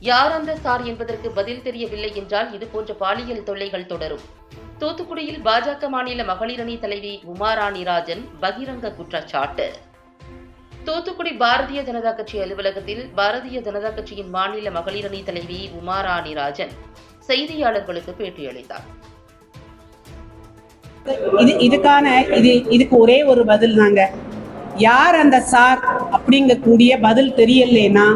யார் அந்த சார் என்பதற்கு பதில் தெரியவில்லை என்றால் இதுபோன்ற பாலியல் தொல்லைகள் தொடரும். தூத்துக்குடியில் பாஜக மாநில மகளிரணி தலைவி உமாராணி ராஜன் பகிரங்க குற்றச்சாட்டு. தூத்துக்குடி பாரதிய ஜனதா கட்சி அலுவலகத்தில் பாரதிய ஜனதா கட்சியின் மாநில மகளிரணி தலைவி உமாராணி ராஜன் செய்தியாளர்களுக்கு பேட்டியளித்தார். இது இதுக்கான இது இதுக்கு ஒரே ஒரு பதில் தாங்க. யார் அந்த சார் அப்படிங்கக்கூடிய பதில் தெரியலேனா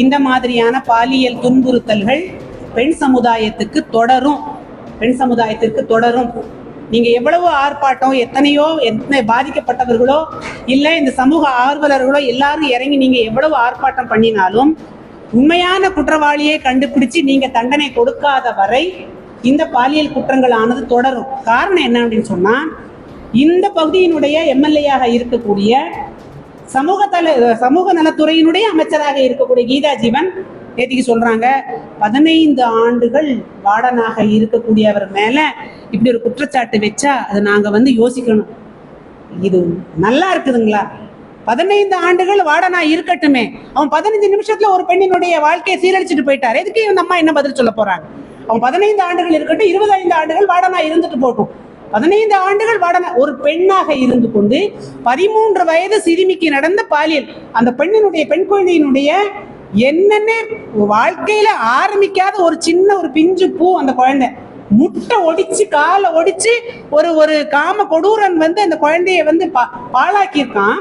இந்த மாதிரியான பாலியல் துன்புறுத்தல்கள் பெண் சமுதாயத்துக்கு தொடரும். பெண் சமுதாயத்திற்கு தொடரும். நீங்க எவ்வளவு ஆர்ப்பாட்டம் எத்தனையோ எத்தனை பாதிக்கப்பட்டவர்களோ இல்லை இந்த சமூக ஆர்வலர்களோ எல்லாரும் இறங்கி நீங்க எவ்வளவு ஆர்ப்பாட்டம் பண்ணினாலும் உண்மையான குற்றவாளியை கண்டுபிடிச்சு நீங்க தண்டனை கொடுக்காத வரை இந்த பாலியல் குற்றங்கள் ஆனது தொடரும். காரணம் என்ன அப்படின்னு சொன்னா இந்த பகுதியினுடைய எம்எல்ஏயாக இருக்கக்கூடிய சமூக தல சமூக நலத்துறையினுடைய அமைச்சராக இருக்கக்கூடிய கீதா ஜீவன் நேத்திக்கு சொல்றாங்க பதினைந்து ஆண்டுகள் வார்டனாக இருக்கக்கூடியவர் மேல இப்படி ஒரு குற்றச்சாட்டு வச்சா அதை நாங்க வந்து யோசிக்கணும். இது நல்லா இருக்குதுங்களா? பதினைந்து ஆண்டுகள் வாடனா இருக்கட்டுமே. அவன் பதினஞ்சு நிமிஷத்துல ஒரு பெண்ணினுடைய வாழ்க்கையை சீரழிச்சிட்டு போயிட்டார். எதுக்கு இந்த அம்மா என்ன பதில் சொல்ல போறாங்க? அவன் பதினைந்து ஆண்டுகள் இருக்கட்டும் இருபத்தைந்து ஆண்டுகள் வாடனா இருந்துட்டு போட்டும் பதினைந்து ஆண்டுகள் வாடன ஒரு பெண்ணாக இருந்து கொண்டு பதிமூன்று வயது சிறுமிக்கு நடந்த பாலியல். அந்த பெண்ணினுடைய பெண் குழந்தையினுடைய என்னென்ன வாழ்க்கையில ஆரம்பிக்காத ஒரு சின்ன ஒரு பிஞ்சு பூ அந்த குழந்தை. முட்டை ஒடிச்சு காலை ஒடிச்சு ஒரு ஒரு காம கொடூரன் வந்து அந்த குழந்தைய வந்து பா பாழாக்கியிருக்கான்.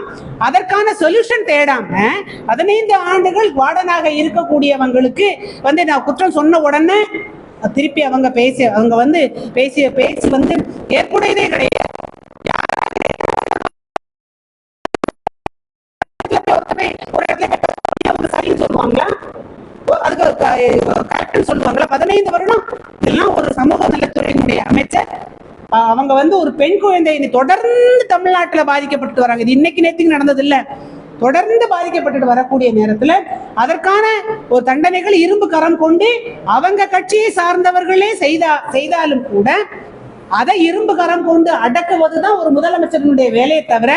அதற்கான சொல்யூஷன் தேடாம பதினைந்து ஆண்டுகள் வார்டனாக இருக்கக்கூடியவங்களுக்கு வந்து நான் குற்றம் சொன்ன உடனே திருப்பி அவங்க பேசி அவங்க வந்து பேசிய பேச்சு வந்து ஏற்புடையதே கிடையாது. சொல்லுவாங்களா அதுக்கு கரெக்ட்னு பதினைந்து வருடம் எல்லாம் ஒரு சமூக நலத்துறையினுடைய அமைச்சர் அவங்க வந்து ஒரு பெண் குழந்தை தொடர்ந்து தமிழ்நாட்டுல பாதிக்கப்பட்டு வராங்க. இது இன்னைக்கு நேத்துக்கு நடந்தது இல்ல தொடர்ந்து பாதிக்கப்பட்டுட்டு வரக்கூடிய நேரத்துல அதற்கான ஒரு தண்டனைகள் இரும்பு கரம் கொண்டு அவங்க கட்சியை சார்ந்தவர்களே செய்தா செய்தாலும் கூட அதை இரும்பு கரம் கொண்டு அடக்குவதுதான் ஒரு முதலமைச்சரினுடைய வேலையை தவிர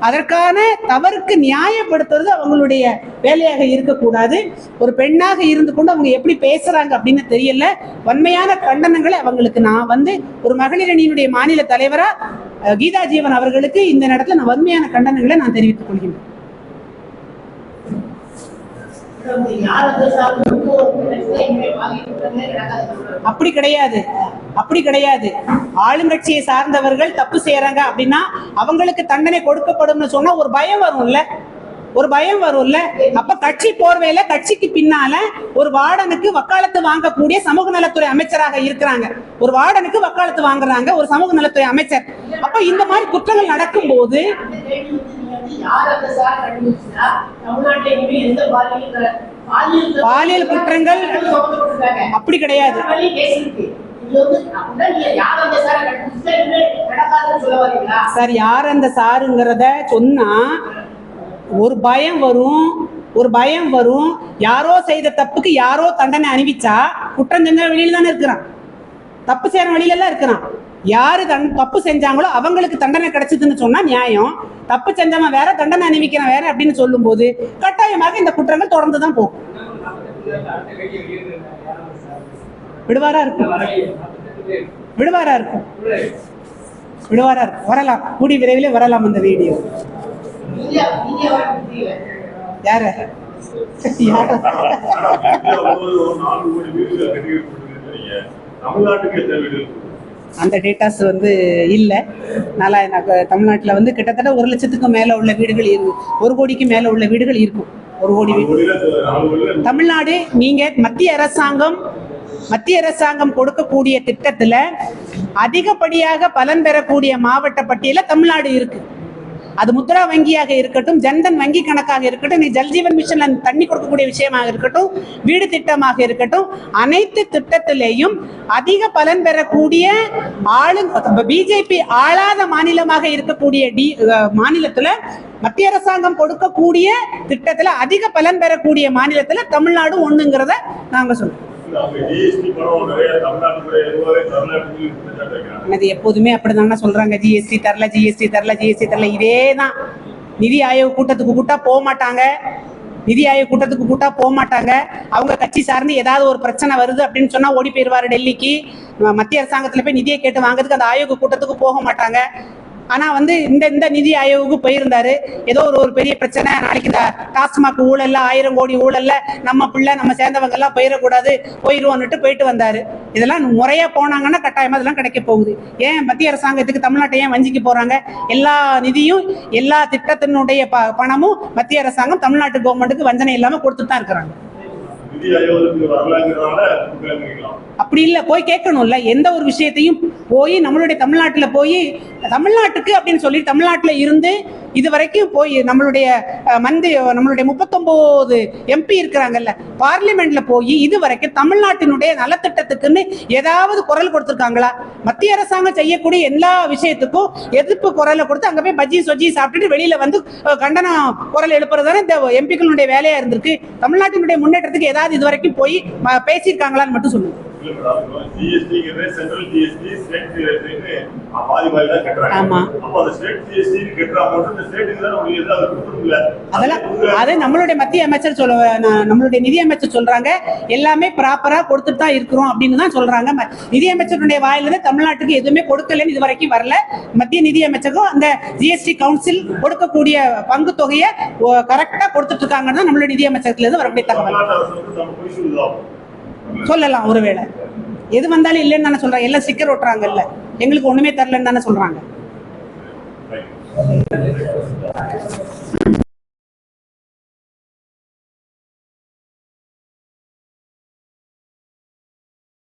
அதற்கான தவறுக்கு நியாயப்படுத்துறது அவங்களுடைய வேலையாக இருக்கக்கூடாது. ஒரு பெண்ணாக இருந்து கொண்டு அவங்க எப்படி பேசுறாங்க அப்படின்னு தெரியல. வன்மையான கண்டனங்களை அவங்களுக்கு நான் வந்து ஒரு மகளிர் அணியினுடைய மாநில தலைவரா கீதா ஜீவன் அவர்களுக்கு இந்த நேரத்துல நான் வன்மையான கண்டனங்களை நான் தெரிவித்துக் கொள்கிறேன் அப்படி கிடையாது. அப்படி கிடையாது. ஆளுங்கட்சியை சார்ந்தவர்கள் தப்பு செய்யறாங்க அப்படின்னா அவங்களுக்கு தண்டனை கொடுக்கப்படும்னு சொன்னா ஒரு பயம் வரும்ல. ஒரு பயம் வரும்ல. அப்ப கட்சி போர்வையில கட்சிக்கு பின்னால ஒரு வார்டனுக்கு வக்காலத்து வாங்கக்கூடிய சமூக நலத்துறை அமைச்சராக இருக்கிறாங்க. ஒரு வார்டனுக்கு வக்காலத்து வாங்குறாங்க ஒரு சமூக நலத்துறை அமைச்சர். அப்ப இந்த மாதிரி குற்றங்கள் நடக்கும் போது பாலியல் குற்றங்கள் அப்படி கிடையாது. சார் யார் அந்த சாருங்கிறத சொன்னா ஒரு பயம் வரும். ஒரு பயம் வரும். யாரோ செய்த தப்புக்கு யாரோ தண்டனை அணிவிச்சா குற்றம் செஞ்ச வெளியில தானே இருக்கிறான். தப்பு செய்யற வழியில எல்லாம் இருக்கிறான். யாரு தன் தப்பு செஞ்சாங்களோ அவங்களுக்கு தண்டனை கிடைச்சதுன்னு சொன்னா நியாயம். தப்பு செஞ்சவன் வேற தண்டனை அணிவிக்கிறான் வேற அப்படின்னு சொல்லும் போது கட்டாயமாக இந்த குற்றங்கள் தொடர்ந்து தான் போகும். விடுவாரா இருக்கும். விடுவாரா இருக்கும். விடுவாரா இருக்கும். வரலாம். கூடி விரைவில் வரலாம் அந்த வீடியோ. யாரு? தமிழ்நாட்டுக்கு அந்த டேட்டாஸ் வந்து இல்லை. நல்லா எனக்கு தமிழ்நாட்டில் வந்து கிட்டத்தட்ட ஒரு லட்சத்துக்கு மேலே உள்ள வீடுகள் இரு ஒரு கோடிக்கு மேலே உள்ள வீடுகள் இருக்கும். ஒரு கோடி வீடு. தமிழ்நாடு நீங்க மத்திய அரசாங்கம் மத்திய அரசாங்கம் கொடுக்கக்கூடிய திட்டத்துல அதிகப்படியாக பலன் பெறக்கூடிய மாவட்ட பட்டியலில் தமிழ்நாடு இருக்கு. அது முத்ரா வங்கியாக இருக்கட்டும் ஜன்தன் வங்கி கணக்காக இருக்கட்டும் நீ ஜல்ஜீவன் மிஷன்ல தண்ணி கொடுக்கக்கூடிய விஷயமாக இருக்கட்டும் வீடு திட்டமாக இருக்கட்டும் அனைத்து திட்டத்திலேயும் அதிக பலன் பெறக்கூடிய ஆளு பிஜேபி ஆளாத மாநிலமாக இருக்கக்கூடிய டி மாநிலத்துல மத்திய அரசாங்கம் கொடுக்கக்கூடிய திட்டத்துல அதிக பலன் பெறக்கூடிய மாநிலத்துல தமிழ்நாடு ஒண்ணுங்கிறத நாங்க சொல்றோம். அது எப்போதுமே அப்படிதாங்க சொல்றாங்க? ஜிஎஸ்டி தரல ஜிஎஸ்டி தரல ஜிஎஸ்டி தரல. இதே தான் நிதி ஆயோக் கூட்டத்துக்கு கூட்டா போக மாட்டாங்க. நிதி ஆயோக் கூட்டத்துக்கு கூட்டா போக மாட்டாங்க. அவங்க கட்சி சார்ந்து ஏதாவது ஒரு பிரச்சனை வருது அப்படின்னு சொன்னா ஓடி போயிருவாரு டெல்லிக்கு. ம- மத்திய அரசாங்கத்துல போய் நிதியை கேட்டு வாங்குறதுக்கு அந்த ஆயோக கூட்டத்துக்கு போக மாட்டாங்க. ஆனா வந்து இந்த இந்த நிதி ஆயோவுக்கு போயிருந்தாரு. ஏதோ ஒரு ஒரு பெரிய பிரச்சனை. நாளைக்கு இந்த டாஸ்மாக் ஊழல்ல ஆயிரம் கோடி ஊழல்ல நம்ம பிள்ளை நம்ம சேர்ந்தவங்க எல்லாம் போயிடக்கூடாது போயிடுவோன்னுட்டு போயிட்டு வந்தாரு. இதெல்லாம் முறையா போனாங்கன்னா கட்டாயமா இதெல்லாம் கிடைக்க போகுது. ஏன் மத்திய அரசாங்கத்துக்கு தமிழ்நாட்டை ஏன் வஞ்சிக்க போறாங்க? எல்லா நிதியும் எல்லா திட்டத்தினுடைய ப பணமும் மத்திய அரசாங்கம் தமிழ்நாட்டு கவர்மெண்ட்டுக்கு வஞ்சனை இல்லாம கொடுத்துட்டு தான் இருக்கிறாங்க. அப்படி இல்லை போய் கேட்கணும்ல. எந்த ஒரு விஷயத்தையும் போய் நம்மளுடைய தமிழ்நாட்டுல போய் தமிழ்நாட்டுக்கு அப்படின்னு சொல்லி தமிழ்நாட்டுல இருந்து இது வரைக்கும் போய் நம்மளுடைய மந்தி நம்மளுடைய முப்பத்தொன்பது எம்பி இருக்கிறாங்கல்ல பார்லிமெண்ட்ல போய் இது வரைக்கும் தமிழ்நாட்டினுடைய நலத்திட்டத்துக்குன்னு ஏதாவது குரல் கொடுத்துருக்காங்களா? மத்திய அரசாங்கம் செய்யக்கூடிய எல்லா விஷயத்துக்கும் எதிர்ப்பு குரலை கொடுத்து அங்க போய் பஜ்ஜி சொஜ்ஜி சாப்பிட்டுட்டு வெளியில வந்து கண்டனம் குரல் எழுப்புறதானே இந்த எம்பிக்களுடைய வேலையா இருந்திருக்கு. தமிழ்நாட்டினுடைய முன்னேற்றத்துக்கு ஏதாவது இது வரைக்கும் போய் பேசியிருக்காங்களான்னு மட்டும் சொல்லுங்க. ஜிஎஸ்டிங்கிறது சென்ட்ரல் ஜிஎஸ்டி ஸ்டேட் ஜிஎஸ்டின்னு பாதி பாதி தான் கட்டுறாங்க. ஆமா. அப்போ அந்த ஸ்டேட் ஜிஎஸ்டி கட்டுற அமௌண்ட் இந்த ஸ்டேட்டுக்கு தான் உங்களுக்கு எதாவது கொடுக்கணும்ல அதெல்லாம் அது நம்மளுடைய மத்திய அமைச்சர் சொல்ல நம்மளுடைய நிதி அமைச்சர் சொல்றாங்க. எல்லாமே ப்ராப்பரா கொடுத்துட்டு தான் இருக்கிறோம் அப்படின்னு தான் சொல்றாங்க. நிதி அமைச்சருடைய வாயிலிருந்து தமிழ்நாட்டுக்கு எதுவுமே கொடுக்கலன்னு இது வரைக்கும் வரல. மத்திய நிதி அந்த ஜிஎஸ்டி கவுன்சில் கொடுக்கக்கூடிய பங்கு தொகையை கரெக்டா கொடுத்துட்டு இருக்காங்கன்னு நம்மளுடைய நிதி இருந்து வரக்கூடிய தகவல். சொல்லலாம் ஒருவேளை. எது வந்தாலும் இல்லைன்னு தானே சொல்றாங்க. எல்லாம் ஸ்டிக்கர் ஓட்டுறாங்கல்ல. எங்களுக்கு ஒண்ணுமே தரலன்னு தானே சொல்றாங்க.